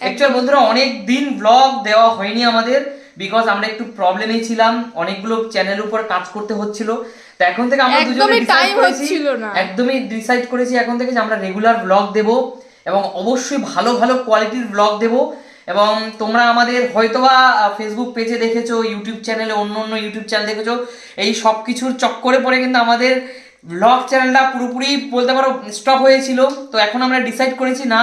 Actual বন্ধুরা অনেক দিন ব্লগ দেওয়া হয়নি আমাদের বিকজ আমরা একটু প্রবলেমে ছিলাম অনেকগুলো চ্যানেল উপর কাজ করতে হচ্ছিল তো এখন থেকে আমরা দুজনে ডিসাইড করেছি হচ্ছিল না। একদমই ডিসাইড করেছি এখন থেকে যে আমরা রেগুলার ব্লগ দেব এবং অবশ্যই ভালো ভালো কোয়ালিটির ব্লগ দেব এবং তোমরা আমাদের হয়তোবা ফেসবুক পেজে দেখেছ ইউটিউব চ্যানেলে অন্য অন্য ইউটিউব চ্যানেল দেখেছ এই সব কিছুর চক্করে পড়ে কিন্তু আমাদের ব্লগ চ্যানেলটা পুরোপুরি বলতে পারো স্টপ হয়েছিল। তো এখন আমরা ডিসাইড করেছি, না,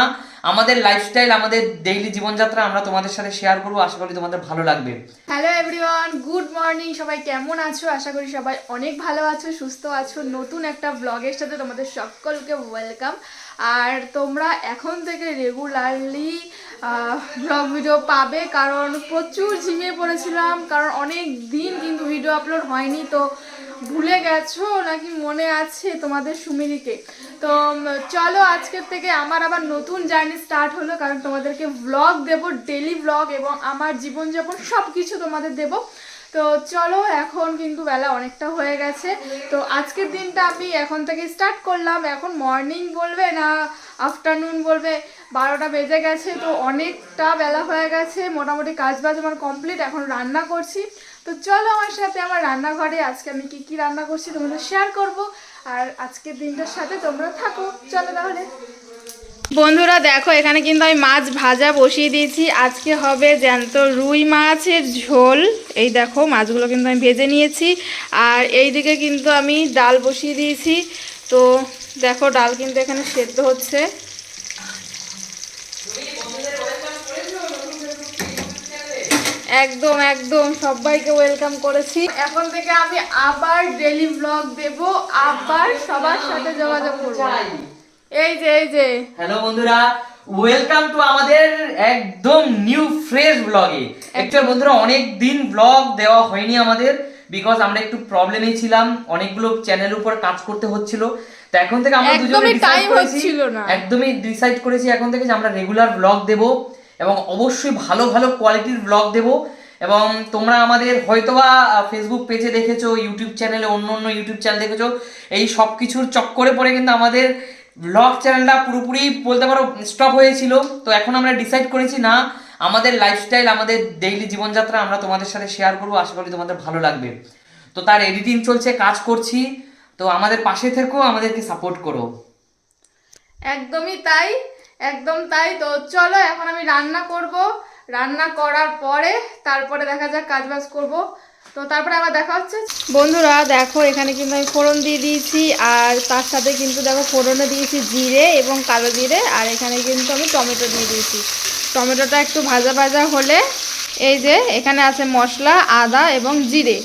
আমাদের লাইফস্টাইল আমাদের ডেইলি জীবনযাত্রা আমরা তোমাদের সাথে শেয়ার করব। আশা করি তোমাদের ভালো লাগবে। হ্যালো এভরিওয়ান গুড মর্নিং সবাই কেমন আছো? আশা করি সবাই অনেক ভালো আছো, সুস্থ আছো। নতুন একটা ব্লগের সাথে তোমাদের সকলকে ওয়েলকাম আর তোমরা এখন থেকে রেগুলারলি ব্লগ ভিডিও পাবে, কারণ প্রচুর ঝিমিয়ে পড়েছিলাম, কারণ অনেক দিন কিন্তু ভিডিও আপলোড হয়নি। তো ভুলে গেছো নাকি মনে আছে তোমাদের সুমিরিকে তো চলো আজকের থেকে আমার আবার নতুন জার্নি স্টার্ট হলো, কারণ তোমাদেরকে ব্লগ দেবো ডেলি ব্লগ এবং আমার জীবনযাপন সব কিছু তোমাদের দেবো। তো, চলো এখন কিন্তু বেলা অনেকটা হয়ে গেছে। তো, আজকের দিনটা আমি এখন থেকে স্টার্ট করলাম। এখন মর্নিং বলবে না আফটারনুন বলবে। বারোটা বেজে গেছে, তো অনেকটা বেলা হয়ে গেছে। মোটামুটি কাজ বাজ আমার কমপ্লিট এখন রান্না করছি। তো চলো আমার সাথে আমার রান্নাঘরে, আজকে আমি কি কি রান্না করছি তোমাদের শেয়ার করব, আর আজকের দিনটার সাথে তোমরা থাকো। চলো তাহলে। বন্ধুরা, দেখো, এখানে কিন্তু আমি মাছ ভাজা বসিয়ে দিয়েছি। আজকে হবে জ্যান্ত রুই মাছের ঝোল। এই দেখো, মাছগুলো কিন্তু আমি ভেজে নিয়েছি। আর এই দিকে কিন্তু আমি ডাল বসিয়ে দিয়েছি। তো দেখো, ডাল কিন্তু এখানে সেদ্ধ হচ্ছে। একদম একদম সবাইকে ওয়েলকাম করেছি। এখন থেকে আমি আবার ডেলি ব্লগ দেব আবার সবার সাথে যোগাযোগ করব। এই যে এই যে। হ্যালো বন্ধুরা ওয়েলকাম টু আমাদের একদম নিউ ফ্রেশ ব্লগে অ্যাকচুয়াল বন্ধুরা অনেক দিন ব্লগ দেওয়া হয়নি আমাদের বিকজ আমরা একটু প্রবলেমে ছিলাম অনেকগুলো চ্যানেল উপর কাজ করতে হচ্ছিল। তো এখন থেকে আমরা দুজনে ডিসাইড করেছি একদমই ডিসাইড করেছি এখন থেকে যে আমরা রেগুলার ব্লগ দেব। এবং অবশ্যই ভালো ভালো কোয়ালিটির ব্লগ দেব। এবং তোমরা আমাদের হয়তোবা ফেসবুক পেজে দেখেছ ইউটিউব চ্যানেলে অন্য অন্য ইউটিউব চ্যানেল দেখেছ, এই সব কিছুর চক্করে পড়ে কিন্তু আমাদের ব্লগ চ্যানেলটা পুরোপুরি বলতে পারো স্টপ হয়েছিল। তো এখন আমরা ডিসাইড করেছি, না, আমাদের লাইফস্টাইল আমাদের ডেইলি জীবনযাত্রা আমরা তোমাদের সাথে শেয়ার করব। আশা করি তোমাদের ভালো লাগবে। তো তার এডিটিং চলছে, কাজ করছি। তো আমাদের পাশে থেকেও আমাদেরকে সাপোর্ট করো। একদমই তাই। একদম তাই তো। চলো, এখন আমি রান্না করব। রান্না করার পরে তারপরে দেখা যাক কাজ বাজ করব। তো তারপরে আবার দেখা হচ্ছে। বন্ধুরা, দেখো, এখানে কিন্তু আমি ফোড়ন দিয়ে দিয়েছি, আর তার সাথে কিন্তু দেখো ফোড়নে দিয়েছি জিরে এবং কালো জিরে, আর এখানে কিন্তু আমি টমেটো দিয়ে দিয়েছি। টমেটোটা একটু ভাজা ভাজা হলে এই যে এখানে আছে মশলা, আদা এবং জিরে।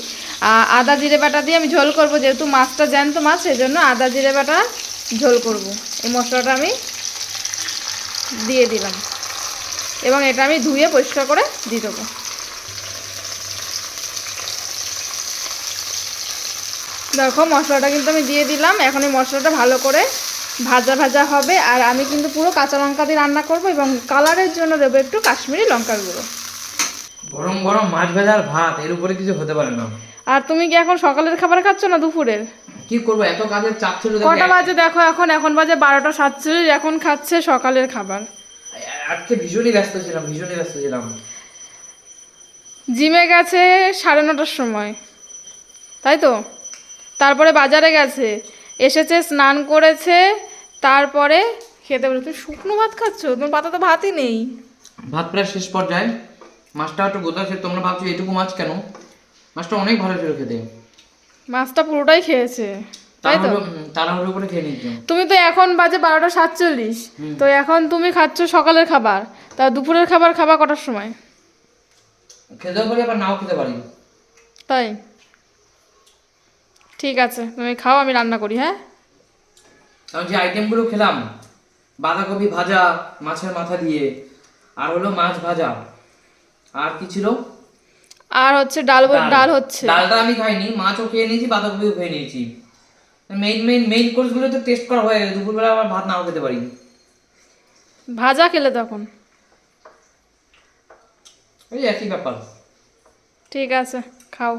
আদা জিরে বাটা দিয়ে আমি ঝোল করব, যেহেতু মাছটা জ্যান্ত মাছ সেই জন্য আদা জিরে বাটা ঝোল করব। এই মশলাটা আমি দিয়ে দিলাম। এবং এটা আমি ধুয়ে পরিষ্কার করে দিয়ে দেবো। দেখো, মশলাটা কিন্তু আমি দিয়ে দিলাম। এখন এই মশলাটা ভালো করে ভাজা ভাজা হবে। আর আমি কিন্তু পুরো কাঁচা লঙ্কা দিয়ে রান্না করব এবং কালারের জন্য দেবো একটু কাশ্মীরি লঙ্কার গুঁড়ো। গরম গরম মাছ ভাজার ভাত, এর উপরে কিছু হতে পারে না। আর তুমি কি এখন সকালের খাবার খাচ্ছ না দুপুরের? কি করব? এত কাজের চাপ ছিল কটা বাজে দেখো এখন এখন বাজে বারোটা সাতচল্লিশ এখন খাচ্ছে সকালের খাবার। আজকে ভীষণই ব্যস্ত ছিলাম ভীষণই ব্যস্ত ছিলাম। জিমে গেছে সাড়ে নটার সময়। তাই তো? তারপরে বাজারে গেছে এসেছে স্নান করেছে তারপরে খেতে বলে তুমি শুকনো ভাত খাচ্ছ? তোমার পাতা তো ভাতই নেই। ভাত প্রায় শেষ পর্যায়ে। মাছটা একটু গোদা তোমরা ভাবছ এটুকু মাছ কেন? মাছটা অনেক ভালো ছিল খেতে। মাছটা পুরোটাই খেয়েছে। তাই তো? তাড়াহুড়ো করে খেয়ে নিচ্ছি তুমি তো এখন বাজে বারোটা সাতচল্লিশ। তো এখন তুমি খাচ্ছ সকালের খাবার। তা দুপুরের খাবার খাবার কটার সময়? খেতেও পারি আবার নাও খেতে পারি। তাই? ঠিক আছে তুমি খাও আমি রান্না করি হ্যাঁ? কারণ যে আইটেমগুলো খেলাম বাঁধাকপি ভাজা মাছের মাথা দিয়ে আর হলো মাছ ভাজা। আর কি ছিল? আর হচ্ছে ডাল ডাল। হচ্ছে। ডালটা আমি খাইনি মাছও খেয়ে নিয়েছি বাঁধাকপিও খেয়ে নিয়েছি। মেইন মেইন মেইন কোর্সগুলো তো টেস্ট করা হয়ে গেছে দুপুরবেলা আবার ভাত নাও খেতে পারি। ভাজা খেলে তখন? ওই একই ব্যাপার। ঠিক আছে খাও।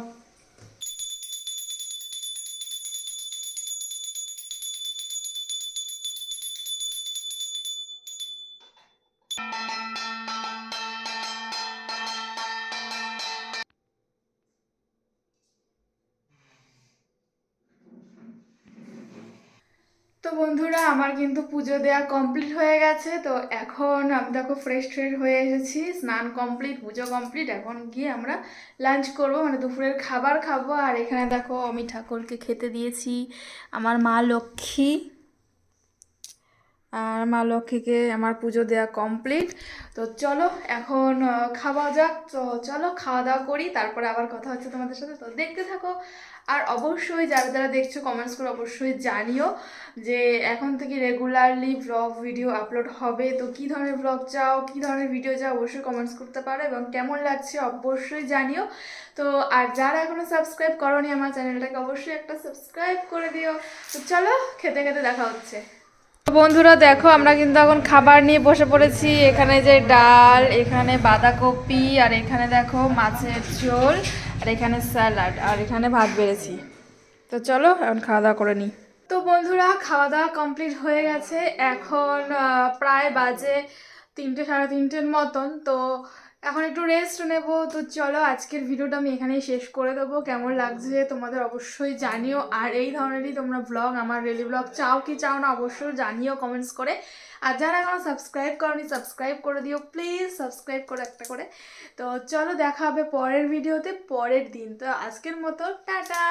বন্ধুরা, আমার কিন্তু পুজো দেওয়া কমপ্লিট হয়ে গেছে। তো এখন আমি দেখো ফ্রেশ ট্রেশ হয়ে এসেছি। স্নান কমপ্লিট পুজো কমপ্লিট এখন গিয়ে আমরা লাঞ্চ করব মানে দুপুরের খাবার খাব। আর এখানে দেখো আমি ঠাকুরকে খেতে দিয়েছি, আমার মা লক্ষ্মী। আর মা লক্ষ্মীকে আমার পুজো দেওয়া কমপ্লিট তো চলো এখন খাওয়া যাক। তো চলো খাওয়া দাওয়া করি, তারপরে আবার কথা হচ্ছে তোমাদের সাথে। তো দেখতে থাকো। আর অবশ্যই যারা যারা দেখছ কমেন্টস করে অবশ্যই জানিও যে এখন থেকে রেগুলারলি ব্লগ ভিডিও আপলোড হবে। তো কী ধরনের ব্লগ চাও, কী ধরনের ভিডিও চাও অবশ্যই কমেন্টস করতে পারো এবং কেমন লাগছে অবশ্যই জানিও। তো আর যারা এখনও সাবস্ক্রাইব করোনি আমার চ্যানেলটাকে অবশ্যই একটা সাবস্ক্রাইব করে দিও। তো চলো খেতে খেতে দেখা হচ্ছে। বন্ধুরা দেখো, আমরা কিন্তু এখন খাবার নিয়ে বসে পড়েছি। এখানে যে ডাল, এখানে বাঁধাকপি, আর এখানে দেখো মাছের ঝোল, আর এখানে স্যালাড, আর এখানে ভাত বেড়েছি। তো চলো, এখন খাওয়া দাওয়া করে নিই। তো বন্ধুরা, খাওয়া দাওয়া কমপ্লিট হয়ে গেছে। এখন প্রায় বাজে তিনটে, সাড়ে তিনটের মতন। তো এখন একটু রেস্ট নেব, তো চলো আজকের ভিডিওটা আমি এখানেই শেষ করে দেবো। কেমন লাগছে তোমাদের অবশ্যই জানিও। আর এই ধরনেরই তোমরা ব্লগ আমার রেলি ব্লগ চাও কি চাও না অবশ্যই জানিও কমেন্টস করে। আর যারা এখনও সাবস্ক্রাইব করনি সাবস্ক্রাইব করে দিও। প্লিজ সাবস্ক্রাইব করে একটা করে। তো চলো দেখা হবে পরের ভিডিওতে পরের দিন। তো আজকের মতো, টাটা!